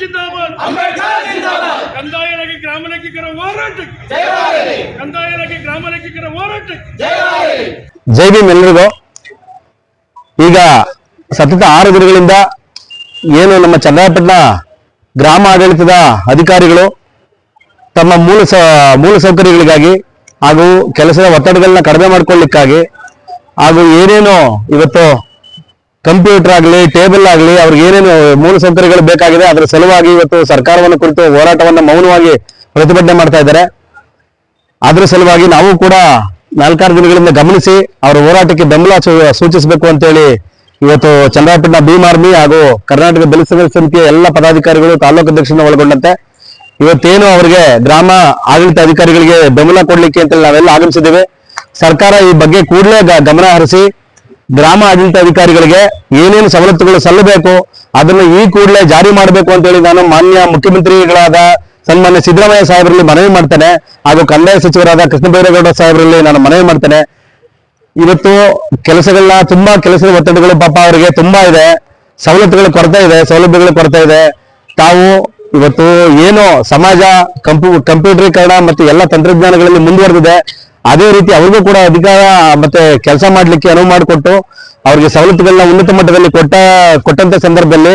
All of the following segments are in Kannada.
ಜಿಂದಾಬಾದ್. ಅಂಬೇಡ್ಕರ್ ಜಿಂದಾಬಾದ್. ಕಂದಾಯ ಇಲಾಖೆ ಗ್ರಾಮ ಲೆಕ್ಕಿಗರ ಹೋರಾಟಕ್ಕೆ. ಜಯವಾಗಲಿ ಕಂದಾಯ ಇಲಾಖೆ ಗ್ರಾಮ ಲೆಕ್ಕಿಗರ ಹೋರಾಟಕ್ಕೆ. ಜಯವಾಗಲಿ ಜೈ ಭೀಮ್ ಎಲ್ರಿಗೂ. ಈಗ ಸತತ ಆರು ದಿನಗಳಿಂದ ಏನು ನಮ್ಮ ಚನ್ನರಾಯಪಟ್ಟಣ ಗ್ರಾಮ ಆಡಳಿತದ ಅಧಿಕಾರಿಗಳು ತಮ್ಮ ಮೂಲ ಸ ಮೂಲ ಸೌಕರ್ಯಗಳಿಗಾಗಿ ಹಾಗೂ ಕೆಲಸದ ಒತ್ತಡಗಳನ್ನ ಕಡಿಮೆ ಮಾಡ್ಕೊಳ್ಳಿಕ್ಕಾಗಿ ಹಾಗೂ ಏನೇನು ಇವತ್ತು ಕಂಪ್ಯೂಟರ್ ಆಗಲಿ, ಟೇಬಲ್ ಆಗಲಿ, ಅವ್ರಿಗೆ ಏನೇನು ಮೂಲ ಸೌಕರ್ಯಗಳು ಬೇಕಾಗಿದೆ, ಅದರ ಸಲುವಾಗಿ ಇವತ್ತು ಸರ್ಕಾರವನ್ನು ಕುರಿತು ಹೋರಾಟವನ್ನು ಮೌನವಾಗಿ ಪ್ರತಿಭಟನೆ ಮಾಡ್ತಾ ಇದ್ದಾರೆ. ಅದರ ಸಲುವಾಗಿ ನಾವು ಕೂಡ ನಾಲ್ಕಾರು ದಿನಗಳಿಂದ ಗಮನಿಸಿ ಅವರ ಹೋರಾಟಕ್ಕೆ ಬೆಂಬಲ ಸೂಚಿಸಬೇಕು ಅಂತೇಳಿ ಇವತ್ತು ಚಂದ್ರಾಪಟ್ಟಣ ಭೀಮ್ ಆರ್ಮಿ ಹಾಗೂ ಕರ್ನಾಟಕ ದಲಿತ ಸಂಘರ್ಷ ಸಮಿತಿಯ ಎಲ್ಲ ಪದಾಧಿಕಾರಿಗಳು ತಾಲೂಕು ಅಧ್ಯಕ್ಷರನ್ನ ಒಳಗೊಂಡಂತೆ ಇವತ್ತೇನು ಅವರಿಗೆ ಗ್ರಾಮ ಆಡಳಿತ ಅಧಿಕಾರಿಗಳಿಗೆ ಬೆಂಬಲ ಕೊಡಲಿಕ್ಕೆ ಅಂತ ನಾವೆಲ್ಲ ಆಗಮಿಸಿದ್ದೇವೆ. ಸರ್ಕಾರ ಈ ಬಗ್ಗೆ ಕೂಡಲೇ ಗಮನ ಹರಿಸಿ ಗ್ರಾಮ ಆಡಳಿತಾಧಿಕಾರಿಗಳಿಗೆ ಏನೇನು ಸವಲತ್ತುಗಳು ಸಲ್ಲಬೇಕು, ಅದನ್ನು ಈ ಕೂಡಲೇ ಜಾರಿ ಮಾಡಬೇಕು ಅಂತೇಳಿ ನಾನು ಮಾನ್ಯ ಮುಖ್ಯಮಂತ್ರಿಗಳಾದ ಸನ್ಮಾನ್ಯ ಸಿದ್ದರಾಮಯ್ಯ ಸಾಹೇಬರಲ್ಲಿ ಮನವಿ ಮಾಡ್ತೇನೆ, ಹಾಗೂ ಕಂದಾಯ ಸಚಿವರಾದ ಕೃಷ್ಣಬೈರೇಗೌಡ ಸಾಹೇಬರಲ್ಲಿ ನಾನು ಮನವಿ ಮಾಡ್ತೇನೆ. ಇವತ್ತು ಕೆಲಸಗಳನ್ನ ತುಂಬಾ ಕೆಲಸದ ಒತ್ತಡಗಳು ಪಾಪ ಅವರಿಗೆ ತುಂಬಾ ಇದೆ. ಸವಲತ್ತುಗಳ ಕೊರತೆ ಇದೆ, ಸೌಲಭ್ಯಗಳ ಕೊರತೆ ಇದೆ. ತಾವು ಇವತ್ತು ಏನು ಸಮಾಜ ಕಂಪ್ಯೂ ಕಂಪ್ಯೂಟರೀಕರಣ ಮತ್ತು ಎಲ್ಲ ತಂತ್ರಜ್ಞಾನಗಳಲ್ಲಿ ಮುಂದುವರೆದಿದೆ. ಅದೇ ರೀತಿ ಅವ್ರಿಗೂ ಕೂಡ ಅಧಿಕಾರ, ಮತ್ತೆ ಕೆಲಸ ಮಾಡ್ಲಿಕ್ಕೆ ಅನುವು ಮಾಡಿಕೊಟ್ಟು ಅವ್ರಿಗೆ ಸವಲತ್ತುಗಳನ್ನ ಉನ್ನತ ಮಟ್ಟದಲ್ಲಿ ಕೊಟ್ಟ, ಕೊಟ್ಟಂತ ಸಂದರ್ಭದಲ್ಲಿ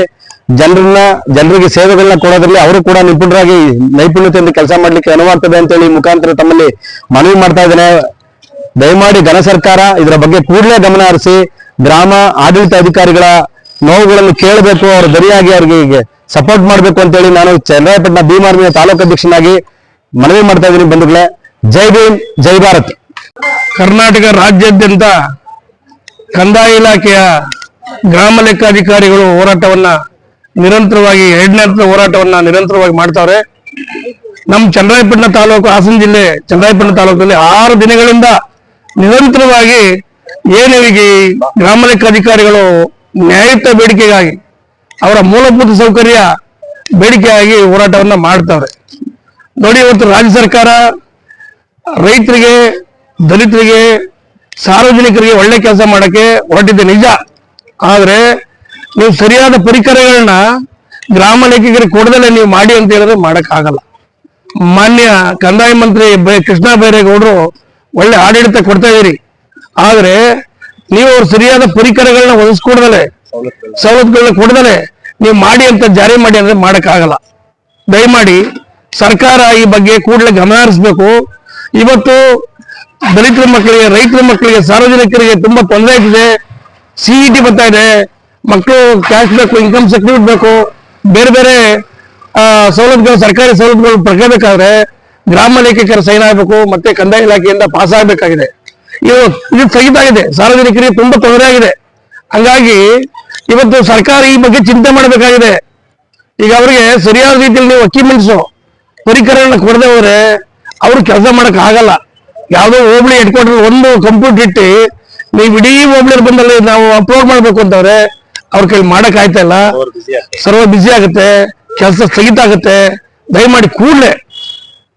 ಜನರನ್ನ, ಜನರಿಗೆ ಸೇವೆಗಳನ್ನ ಕೊಡೋದ್ರಲ್ಲಿ ಅವರು ಕೂಡ ನಿಪುಣರಾಗಿ ನೈಪುಣ್ಯತೆಯಿಂದ ಕೆಲಸ ಮಾಡ್ಲಿಕ್ಕೆ ಅನುವಾಗ್ತದೆ ಅಂತೇಳಿ ಮುಖಾಂತರ ತಮ್ಮಲ್ಲಿ ಮನವಿ ಮಾಡ್ತಾ ಇದ್ದೇನೆ. ದಯಮಾಡಿ ಘನ ಸರ್ಕಾರ ಇದರ ಬಗ್ಗೆ ಕೂಡಲೇ ಗಮನ ಹರಿಸಿ, ಗ್ರಾಮ ಆಡಳಿತ ಅಧಿಕಾರಿಗಳ ನೋವುಗಳನ್ನು ಕೇಳಬೇಕು, ಅವರು ದರಿಯಾಗಿ ಅವ್ರಿಗೆ ಸಪೋರ್ಟ್ ಮಾಡಬೇಕು ಅಂತೇಳಿ ನಾನು ಚನ್ನರಾಯಪಟ್ಟಣ ಭೀಮಾರ್ಮಿಯ ತಾಲೂಕು ಅಧ್ಯಕ್ಷನಾಗಿ ಮನವಿ ಮಾಡ್ತಾ ಇದ್ದೀನಿ ಬಂಧುಗಳೇ. ಜೈ ಭೀಮ್, ಜೈ ಭಾರತ್. ಕರ್ನಾಟಕ ರಾಜ್ಯಾದ್ಯಂತ ಕಂದಾಯ ಇಲಾಖೆಯ ಗ್ರಾಮ ಲೆಕ್ಕಾಧಿಕಾರಿಗಳು ಹೋರಾಟವನ್ನ ನಿರಂತರವಾಗಿ, ಎರಡನೇ ಹಂತದ ಹೋರಾಟವನ್ನ ನಿರಂತರವಾಗಿ ಮಾಡ್ತಾವ್ರೆ. ನಮ್ಮ ಚಂದ್ರಾಯಪಟ್ಟಣ ತಾಲೂಕು, ಹಾಸನ ಜಿಲ್ಲೆ, ಚಂದ್ರಾಯಪಟ್ಟಣ ತಾಲೂಕಲ್ಲಿ ಆರು ದಿನಗಳಿಂದ ನಿರಂತರವಾಗಿ ಏನು ಗ್ರಾಮ ಲೆಕ್ಕಾಧಿಕಾರಿಗಳು ನ್ಯಾಯಯುತ ಬೇಡಿಕೆಗಾಗಿ, ಅವರ ಮೂಲಭೂತ ಸೌಕರ್ಯ ಬೇಡಿಕೆಯಾಗಿ ಹೋರಾಟವನ್ನ ಮಾಡ್ತಾವ್ರೆ. ನೋಡಿ, ಇವತ್ತು ರಾಜ್ಯ ಸರ್ಕಾರ ರೈತರಿಗೆ, ದಲಿತರಿಗೆ, ಸಾರ್ವಜನಿಕರಿಗೆ ಒಳ್ಳೆ ಕೆಲಸ ಮಾಡಕ್ಕೆ ಹೊರಟಿದ್ದೆ, ನಿಜ. ಆದ್ರೆ ನೀವು ಸರಿಯಾದ ಪರಿಕರಗಳನ್ನ ಗ್ರಾಮ ಲೇಖಕರಿಗೆ ಕೊಡದಲ್ಲೇ ನೀವು ಮಾಡಿ ಅಂತ ಹೇಳಿದ್ರೆ ಮಾಡಕ್ ಆಗಲ್ಲ ಮಾನ್ಯ ಕಂದಾಯ ಮಂತ್ರಿ ಕೃಷ್ಣ ಬೈರೇಗೌಡರು ಒಳ್ಳೆ ಆಡಳಿತ ಕೊಡ್ತಾ ಇದೀರಿ ಆದ್ರೆ ನೀವು ಅವ್ರು ಸರಿಯಾದ ಪರಿಕರಗಳನ್ನ ಒದಗಿಸ್ಕೊಡ್ದಲೆ ಸವಲತ್ತುಗಳನ್ನ ಕೊಡ್ದಲೆ ನೀವು ಮಾಡಿ ಅಂತ ಜಾರಿ ಮಾಡಿ ಅಂದ್ರೆ ಮಾಡಕ್ ಆಗಲ್ಲ ದಯಮಾಡಿ ಸರ್ಕಾರ ಈ ಬಗ್ಗೆ ಕೂಡಲೇ ಗಮನ ಹರಿಸಬೇಕು. ಇವತ್ತು ದಲಿತರ ಮಕ್ಕಳಿಗೆ, ರೈತರ ಮಕ್ಕಳಿಗೆ, ಸಾರ್ವಜನಿಕರಿಗೆ ತುಂಬಾ ತೊಂದರೆ ಆಗ್ತಿದೆ ಸಿಇಟಿ ಬರ್ತಾ ಇದೆ. ಮಕ್ಕಳು ಕ್ಯಾಶ್ ಬೇಕು ಇನ್ಕಮ್ ಸರ್ಟಿಫಿಕೇಟ್ ಬೇಕು. ಬೇರೆ ಬೇರೆ ಸೌಲಭ್ಯಗಳು, ಸರ್ಕಾರಿ ಸೌಲಭ್ಯಗಳು ಪಡ್ಕೋಬೇಕಾದ್ರೆ ಗ್ರಾಮ ಲೇಖಕರ ಸೈನ್ ಆಗಬೇಕು, ಮತ್ತೆ ಕಂದಾಯ ಇಲಾಖೆಯಿಂದ ಪಾಸ್ ಆಗಬೇಕಾಗಿದೆ. ಇದು ಇದು ಸ್ಥಗಿತ ಆಗಿದೆ. ಸಾರ್ವಜನಿಕರಿಗೆ ತುಂಬಾ ತೊಂದರೆ ಆಗಿದೆ. ಹಂಗಾಗಿ ಇವತ್ತು ಸರ್ಕಾರ ಈ ಬಗ್ಗೆ ಚಿಂತೆ ಮಾಡಬೇಕಾಗಿದೆ. ಈಗ ಅವರಿಗೆ ಸರಿಯಾದ ರೀತಿಯಲ್ಲಿ ನೀವು ಅಕ್ಯುಮೆಂಟ್ಸ್ ಪರಿಕರಗಳನ್ನ ಕೊಡದೆ ಹೋದ್ರೆ ಅವರು ಕೆಲಸ ಮಾಡಕ್ ಆಗಲ್ಲ. ಯಾವುದೋ ಹೋಬಳಿ ಹೆಡ್ ಕ್ವಾರ್ಟರ್ ಒಂದು ಕಂಪ್ಯೂಟರ್ ಇಟ್ಟು ನೀವು ಇಡೀ ಹೋಬಳಿ ಬಂದಲ್ಲಿ ನಾವು ಅಪ್ಲೋಡ್ ಮಾಡ್ಬೇಕು ಅಂತವ್ರೆ ಅವ್ರ ಕೈಲಿ ಮಾಡಕ್ ಆಯ್ತಾ ಇಲ್ಲ? ಸರ್ವ ಬಿಸಿ ಆಗುತ್ತೆ ಕೆಲಸ ಸ್ಥಗಿತ ಆಗುತ್ತೆ. ದಯಮಾಡಿ ಕೂಡಲೇ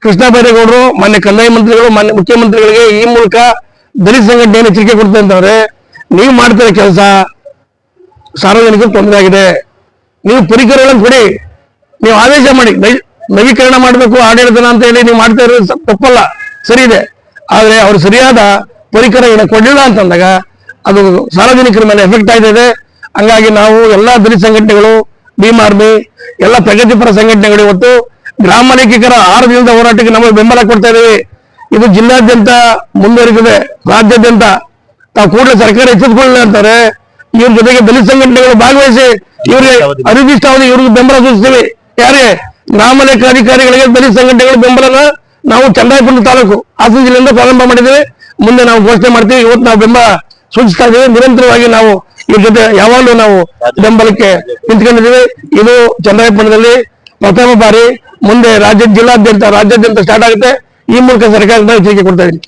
ಕೃಷ್ಣ ಬೈರೇಗೌಡರು ಮಾನ್ಯ ಕಂದಾಯ ಮಂತ್ರಿಗಳು ಮಾನ್ಯ ಮುಖ್ಯಮಂತ್ರಿಗಳಿಗೆ ಈ ಮೂಲಕ ದಲಿತ ಸಂಘಟನೆ ಎಚ್ಚರಿಕೆ ಕೊಡ್ತಾ ಅಂತವ್ರೆ ನೀವು ಮಾಡ್ತಾರೆ ಕೆಲಸ ಸಾರ್ವಜನಿಕರು ತೊಂದರೆ ಆಗಿದೆ. ನೀವು ಪರಿಕರಗಳನ್ನು ಕೊಡಿ. ನೀವು ಆದೇಶ ಮಾಡಿ. ನವೀಕರಣ ಮಾಡಬೇಕು, ಆಡಳಿತನ ಅಂತ ಹೇಳಿ ನೀವು ಮಾಡ್ತಾ ಇರೋದು ತಪ್ಪಲ್ಲ. ಸರಿ ಇದೆ. ಆದ್ರೆ ಅವರು ಸರಿಯಾದ ಪರಿಕರಗಳನ್ನ ಕೊಡಲಿಲ್ಲ ಅಂತಂದಾಗ ಅದು ಸಾರ್ವಜನಿಕರ ಮೇಲೆ ಎಫೆಕ್ಟ್ ಆಗ್ತಿದೆ ಹಂಗಾಗಿ ನಾವು ಎಲ್ಲಾ ದಲಿತ ಸಂಘಟನೆಗಳು, ಭೀಮ್ ಆರ್ಮಿ, ಎಲ್ಲ ಪ್ರಗತಿಪರ ಸಂಘಟನೆಗಳು ಇವತ್ತು ಗ್ರಾಮ ಲೇಖಿಕರ ಆರು ದಿನದ ಹೋರಾಟಕ್ಕೆ ನಮಗೆ ಬೆಂಬಲ ಕೊಡ್ತಾ ಇದ್ದೀವಿ. ಇದು ಜಿಲ್ಲಾದ್ಯಂತ ಮುಂದುವರಿದಿದೆ. ರಾಜ್ಯಾದ್ಯಂತ ತಾವು ಕೂಡಲೇ ಸರ್ಕಾರ ಎಚ್ಚೆತ್ಕೊಳ್ಳಿ ಅಂತಾರೆ. ಇವ್ರ ಜೊತೆಗೆ ದಲಿತ ಸಂಘಟನೆಗಳು ಭಾಗವಹಿಸಿ, ಇವ್ರಿಗೆ ಅನಿರ್ದಿಷ್ಟಾವಧಿ ಇವ್ರಿಗೆ ಬೆಂಬಲ ಸೂಚಿಸ್ತೀವಿ. ಯಾರೇ ಗ್ರಾಮ ಲೆಕ್ಕಾಧಿಕಾರಿಗಳಿಗೆ ದಲಿತ ಸಂಘಟನೆಗಳ ಬೆಂಬಲನ ನಾವು ಚಂದಾಯಪುರ ತಾಲೂಕು ಹಾಸನ ಜಿಲ್ಲೆಯಿಂದ ಪ್ರಾರಂಭ ಮಾಡಿದ್ದೇವೆ. ಮುಂದೆ ನಾವು ಘೋಷಣೆ ಮಾಡ್ತೀವಿ. ಇವತ್ತು ನಾವು ಬೆಂಬಲ ಸೂಚಿಸ್ತಾ ಇದ್ದೇವೆ. ನಿರಂತರವಾಗಿ ನಾವು ಇವ್ರ ಜೊತೆ ಯಾವಾಗಲೂ ನಾವು ಬೆಂಬಲಕ್ಕೆ ನಿಂತ್ಕೊಂಡಿದ್ದೀವಿ. ಇದು ಚಂದಾಯಪುರದಲ್ಲಿ ಪ್ರಥಮ ಬಾರಿ ಮುಂದೆ ರಾಜ್ಯ ಜಿಲ್ಲಾದ್ಯಂತ, ರಾಜ್ಯಾದ್ಯಂತ ಸ್ಟಾರ್ಟ್ ಆಗುತ್ತೆ. ಈ ಮೂಲಕ ಸರ್ಕಾರದಿಂದ ಎಚ್ಚರಿಕೆ ಕೊಡ್ತಾ ಇದ್ದೀನಿ.